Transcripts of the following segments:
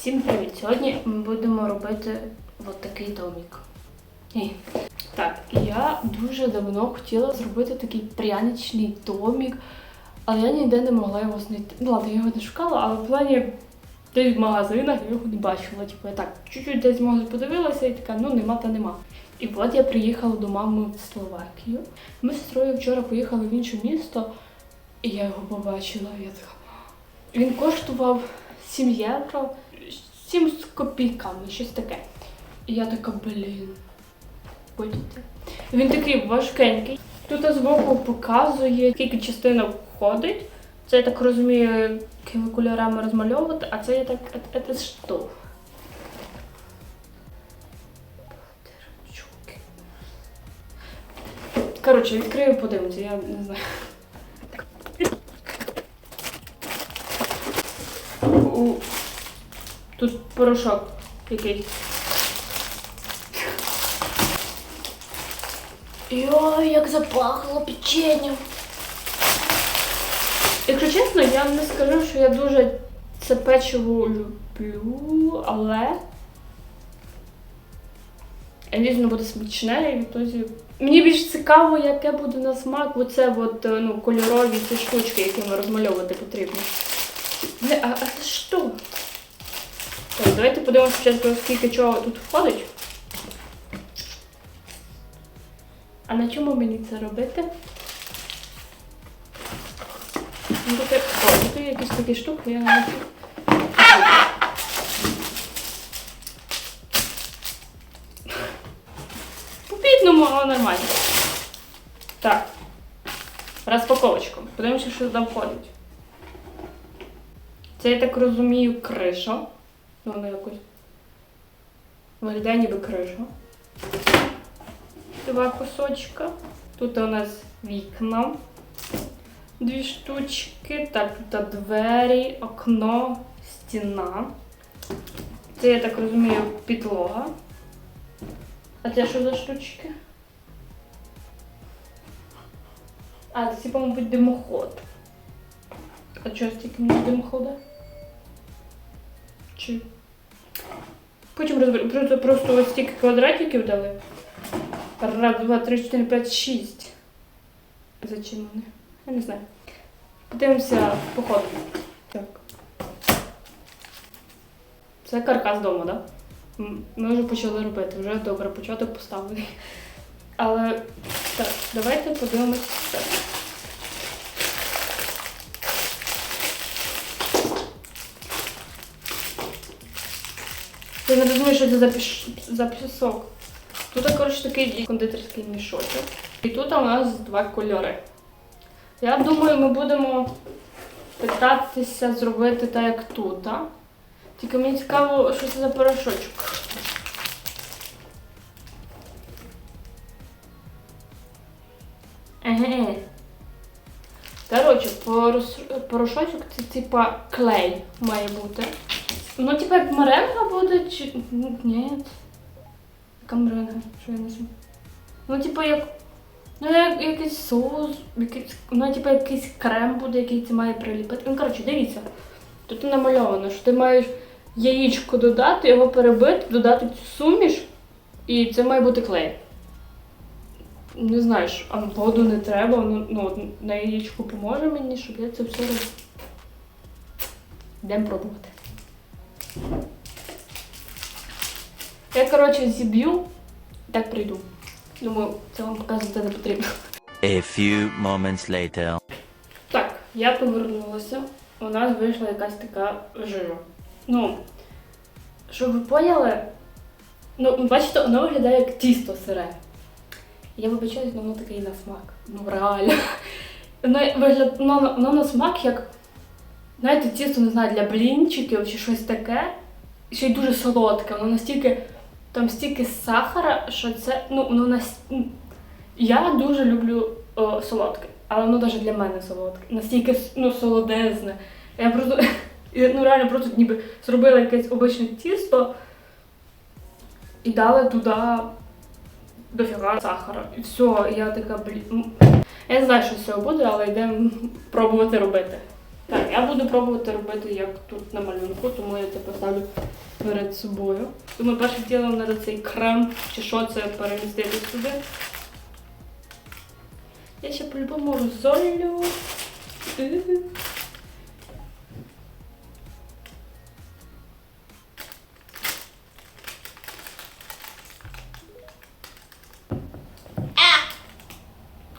Всім привіт! Сьогодні ми будемо робити от такий домик. Ні. Так, я дуже давно хотіла зробити такий пряничний домик, але я ніде не могла його знайти. Ну ладно, я його не шукала, але в плані десь в магазинах я його не бачила. Типу, я так чуть-чуть десь може подивилася і така, ну нема та нема. І от я приїхала до мами в Словакію. Ми з сестрою вчора поїхали в інше місто, і я його побачила. Я така. Він коштував 7 євро, 7 з копійками, щось таке. І я така, блін. Будете. Він такий важкенький. Тут збоку показує, скільки частинок входить. Це я так розумію, якими кольорами розмальовувати, а це я так. Це, це що? Коротше, відкрию, подивимося, я не знаю. Тут порошок якийсь. Йой, як запахло печенням. Якщо чесно, я не скажу, що я дуже це печиво люблю, але я дійсно буде смачне і відтоді. Мені більш цікаво, яке буде на смак, оце от, е, ну, кольорові ці штучки, якими розмальовувати потрібно. Не, а, а це що? Так, давайте подивимося спочатку, скільки чого тут входить. А на чому мені це робити? Ну, тут, є- о, тут є якісь такі штуки, я не знаю. По-бідному, але нормально. Так. Розпаковочку. Подивимося, що там входить. Це, я так розумію, криша. Воно якось виглядає ніби криша. Два кусочка. Тут у нас вікна. Дві штучки. Так, тут двері, окно, стіна. Це, я так розумію, підлога. А це що за штучки? А, це, мабуть, димоход. А чого стільки мені димохода? Чи? Потім розберемо. Просто, просто ось стільки квадратиків дали. Раз, два, три, чотири, п'ять, шість. Зачем вони? Я не знаю. Подивимося по ходу. Так. Це каркас дому, так? Да? Ми вже почали робити, вже добре, початок поставлений. Але так, давайте подивимось Я не розумію, що це за, піш... за пісок. Тут, коротше, такий кондитерський мішочок. І тут у нас два кольори. Я думаю, ми будемо питатися зробити так, як тут. А? Тільки мені цікаво, що це за порошочок. Еге. Коротше, порошочок це типа клей має бути. Ну, типа як меренга буде, чи. Ну, ні. Яка меренга? Що я не знаю. Ну, типа як. Ну, як якийсь соус, якийсь, ну, типа якийсь крем буде, який це має приліпити. Ну, коротше, дивіться. Тут намальовано, що ти маєш яєчко додати, його перебити, додати цю суміш, і це має бути клей. Не знаєш, а воду не треба, ну, ну на яєчку поможе мені, щоб я це все робила. Йдемо пробувати. Я, коротше, зіб'ю так прийду. Думаю, це вам показувати не потрібно. A few moments later. Так, я повернулася. У нас вийшла якась така жижа. Ну, щоб ви поняли, ну, бачите, воно виглядає як тісто сире. Я вибачаюсь, воно таке і на смак. Ну, реально. Воно, вигляд... воно, воно на смак як, знаєте, тісто, не знаю, для блінчиків чи щось таке. Ще й дуже солодке. Воно настільки, там стільки сахара, що це, ну, воно нас... Я дуже люблю о, солодке, але воно навіть для мене солодке. Настільки ну, солодезне. Я просто ну, реально просто ніби зробила якесь обичне тісто і дали туди дофіга сахара. І все, я така, блін. Я не знаю, що з цього буде, але йдемо пробувати робити. Так, я буду пробувати робити як тут на малюнку, тому я це поставлю перед собою. Думаю, першим ділом треба цей крем чи що це перемістити сюди. Я ще по-любому розолю.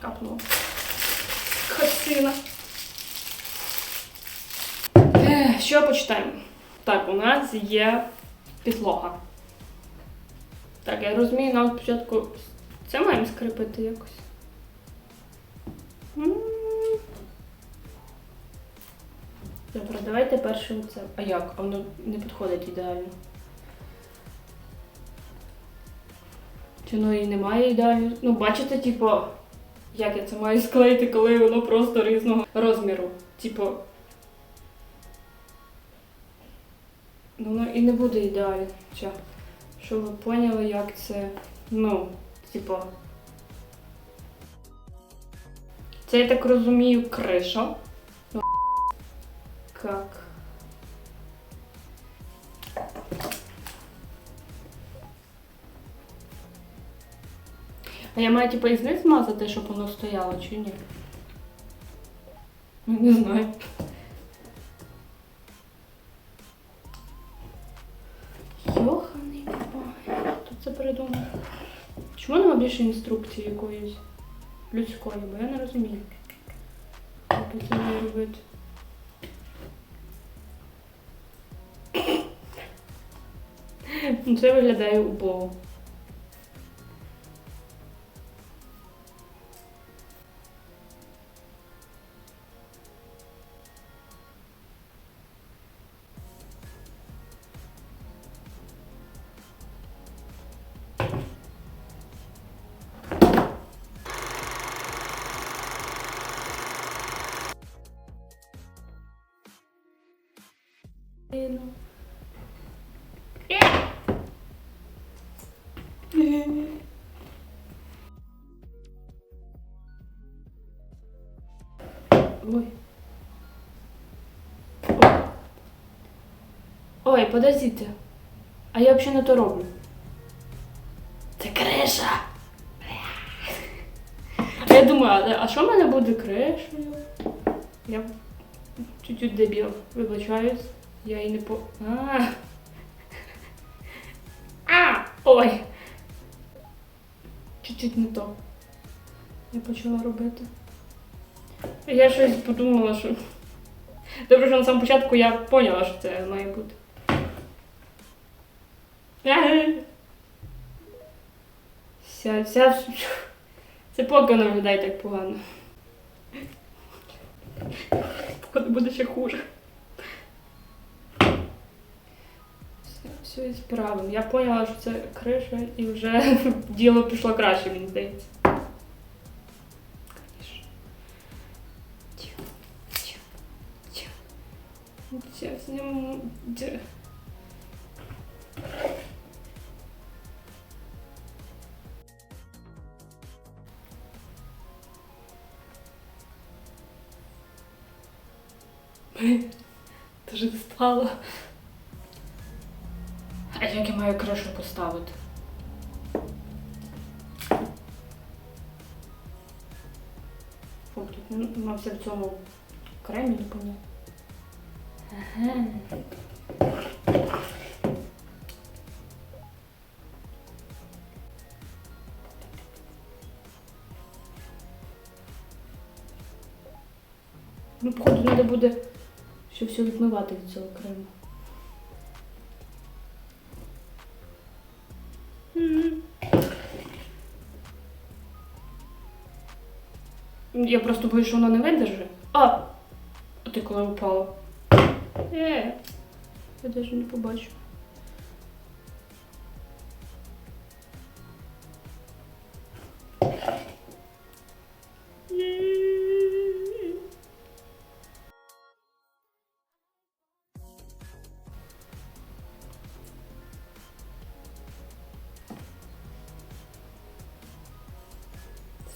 Капнула. Хасина. Що почитаємо? Так, у нас є підлога. Так, я розумію, нам спочатку це маємо скріпити якось. М. Добре, давайте перше оце. А як? А Воно не підходить ідеально. Чи воно і немає ідеально? Ну, бачите, типу, як я це маю склеїти, коли воно просто різного розміру. Типу. Воно і не буде ідеально. Щоб ви поняли, як це. Ну, типу. Це я так розумію криша. Ну, Как? А я маю типу із них змазати, щоб воно стояло, чи ні? Ну, Не знаю. Більше інструкції якоїсь людської, бо я не розумію. Як маю робити? Ну, Це виглядає убого. Ну. Ой. Ой. Подождите. А я взагалі не то роблю. Це криша. А я думаю, а- а що в мене буде кришею? Я чуть-чуть дебіл, вибачаюсь. Я її не по. А. А! Ой! Чуть-чуть не то. Я почала робити. Я щось подумала, що. Добре, що на самому початку я поняла, що це має бути. Вся, вся. Це поки виглядає так погано. Поки буде ще хуже. Все і. Я поняла, що це криша і вже діло пішло краще, мені здається. Сейчас зніму. Де? Ти ж стала. Поставити? Фу, тут м- мався в цьому кремі не понятно. Ага. Ну, походу, треба буде ще все відмивати від цього крему. Я просто боюсь, що воно не видержить. А! А ти коли упала? Е, я навіть не побачу.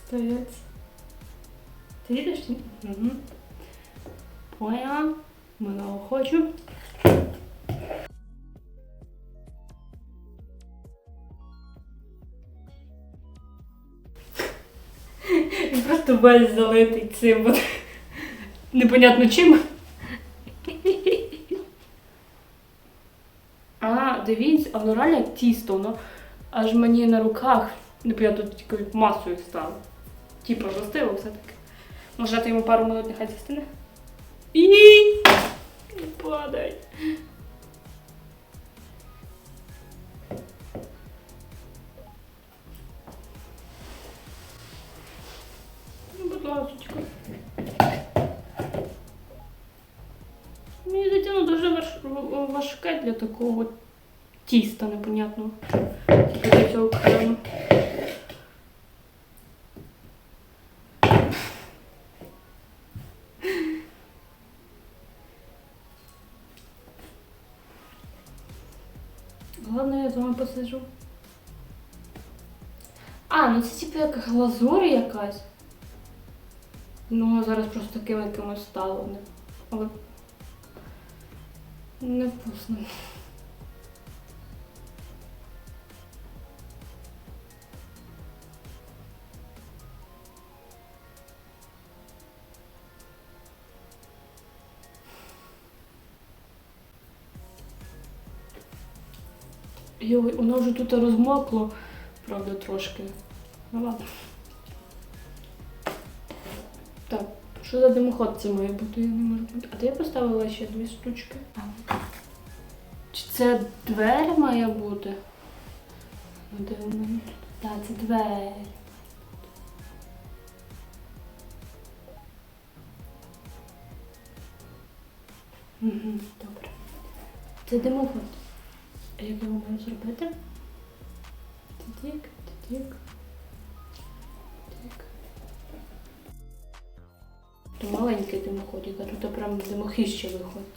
Стоять. Ти їдеш? Угу. Поняла? Много хочу. Він просто весь залитий цим. от. Непонятно чим. А, дивіться, а воно реально тісто, воно аж мені на руках, непонятно, тільки масою стало. Типа застило все-таки. Може дати йому пару минут, нехай застине? І не падай. Ну, будь ласочка. Мені здається, воно дуже важ... в- важке для такого от тіста непонятного. Тільки для цього крему. Посижу. А, ну це типу як глазур якась. Ну, зараз просто таким якимось стало. Але невкусно. Йой, воно вже тут розмокло, правда, трошки. Ну ладно. Так, що за димоход це має бути, я не можу. А де я поставила ще дві штучки? Чи це двері має бути? Ну, Де? Так, це двері. Угу, добре. Це димоход. Як його маю зробити? Тик, тик. То маленький димоходик, а тут прям димохище виходить.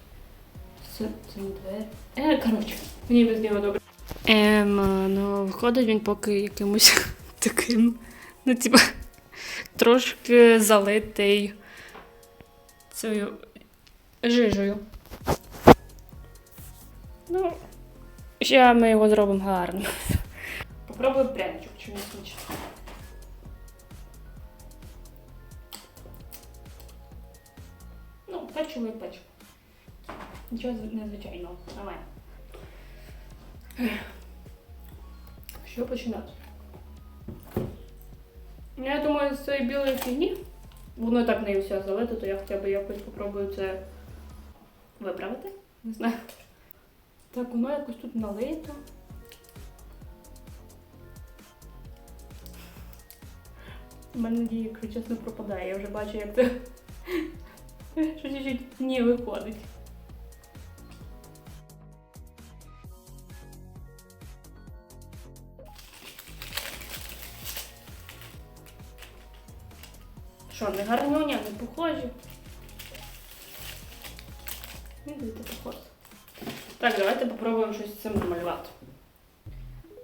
Це, це не двері. Е, коротше, мені без нього добре. Ем, ну, виходить він поки якимось таким, ну, типа, трошки залитий цією жижею. Ну, ще ми його зробимо гарно. Попробую пряничок, чи не смачно. Ну, печиво і печиво. Нічого незвичайного. Давай. Що починати? Я думаю, з цієї білої фігні, воно і так не все залито, то я хоча б якось попробую це виправити. Не знаю. Так, воно якось тут налито. У мене надія, якщо чесно, пропадає. Я вже бачу, як це що чуть-чуть не виходить. Що, не гарнюня, не похожі? Так, давайте попробуємо щось з цим намалювати.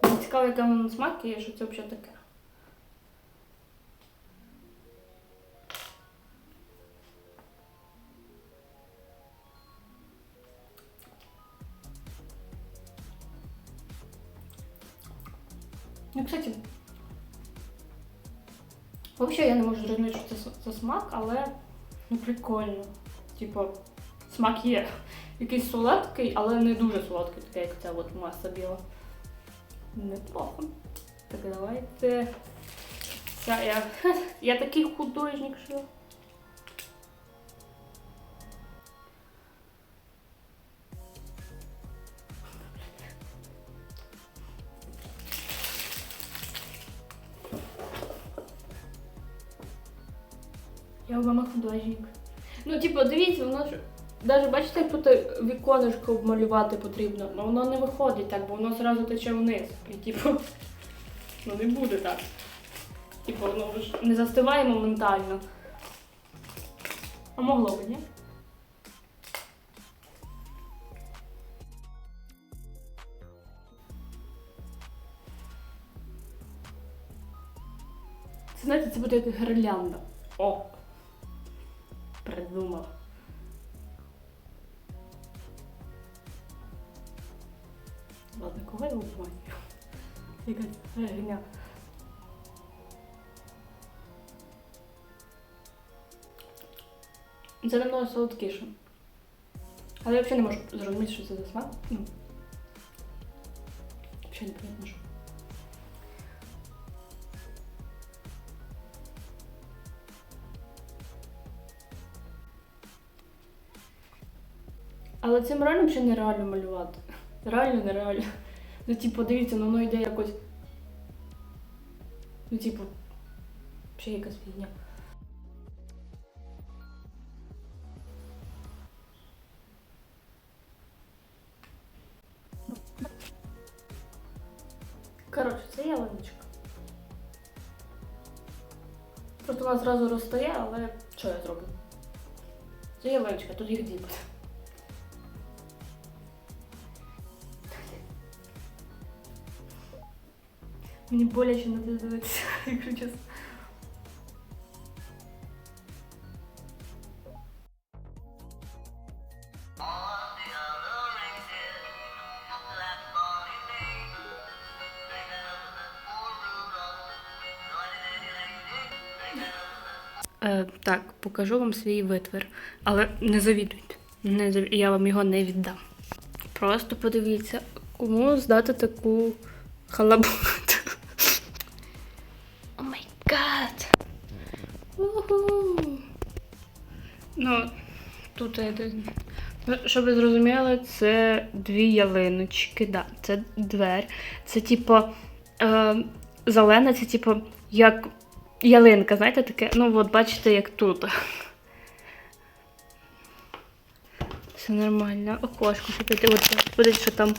Мені цікаво, яка воно смак і що це взагалі таке. Ну, кстати, взагалі я не можу зрозуміти, що це за смак, але ну, прикольно. Типу, смак є. Якийсь солодкий, але не дуже солодкий, такий, як ця от маса біла. Неплохо. Так, давайте. Я, я, я такий художник, що. Я вами художник. Ну, типу, дивіться, воно ж. Навіть бачите, як тут віконечко обмалювати потрібно, але воно не виходить так, бо воно зразу тече вниз. І типу, ну не буде так. Типу, воно ж не застиває моментально. А могло би, ні? Це знаєте, це буде як гірлянда. О! Придумав. Ладно, кого я обманюю? Якась фігня. Це намного солодкіше. Але я взагалі не можу зрозуміти, що це за смак. Ну. Взагалі не понятно, що. Але цим реально взагалі нереально малювати. Реально нереально. Ну, типу, дивіться, ну воно йде якось. Ну, типу, ще якась фігня. Коротше, це ялиночка. Просто вона зразу розстає, але що я зроблю? Це ялиночка, тут їх дві Мені боляче на це дивитися, якщо чесно. Так, покажу вам свій витвір. Але не завідуйте. Не зав... Я вам його не віддам. Просто подивіться, кому здати таку халабуду. Ну, тут щоб ви зрозуміли, це дві ялиночки, да, це двері. Це типу е, зелена, це типу як ялинка, знаєте, таке, ну от бачите, як тут. Все нормально. Окошко, піти. От буде, що там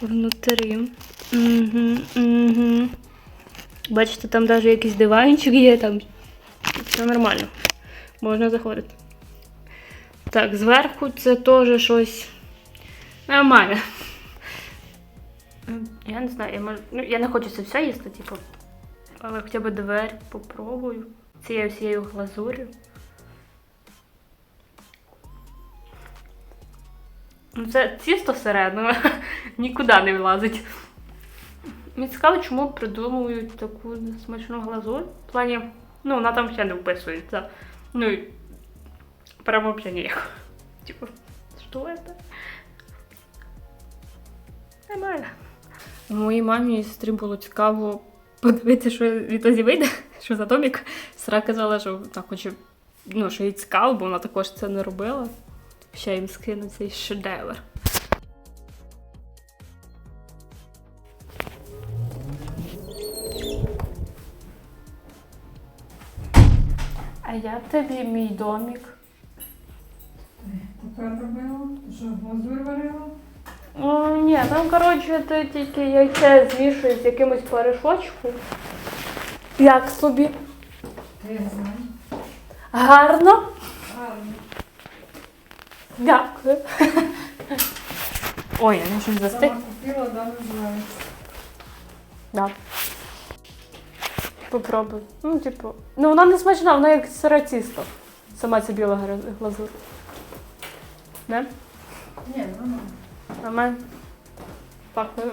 внутрі. Угу, угу. Бачите, там навіть якийсь диванчик є, там все нормально. Можна заходити. Так, зверху це теж щось нормально. Ем, Я не знаю, я, мож... ну, я не хочу це все їсти, типу. Але хоча б двері попробую. Цією всією глазур'ю. Ну, Це тісто всередину нікуди не влазить. Мені цікаво, чому придумують таку смачну глазурь. В плані, ну, вона там ще не вписується. Ну і прямо взагалі ніяк. Типу, що це? Нормально. Моїй мамі і сестрі було цікаво подивитися, що відтоді вийде, що за домік. Сестра казала, що вона хоче, ну, що їй цікаво, бо вона також це не робила. Ще їм скину цей шедевр. А як тобі мій домік? Тепер робила? Що, глазурь варила? Ну, ні, там, коротше, ти тільки яйце змішуєш з якимось порошочком. Як собі? Та я знаю. Гарно? Гарно. Дякую. Ой, я не щось застиг. Купила, да, називається. Да. Попробуй. Ну, типу. Ну, вона не смачна, вона як сире тісто. Сама ця біла глазур. Не? Ні, нормально. Нормально? Пахне.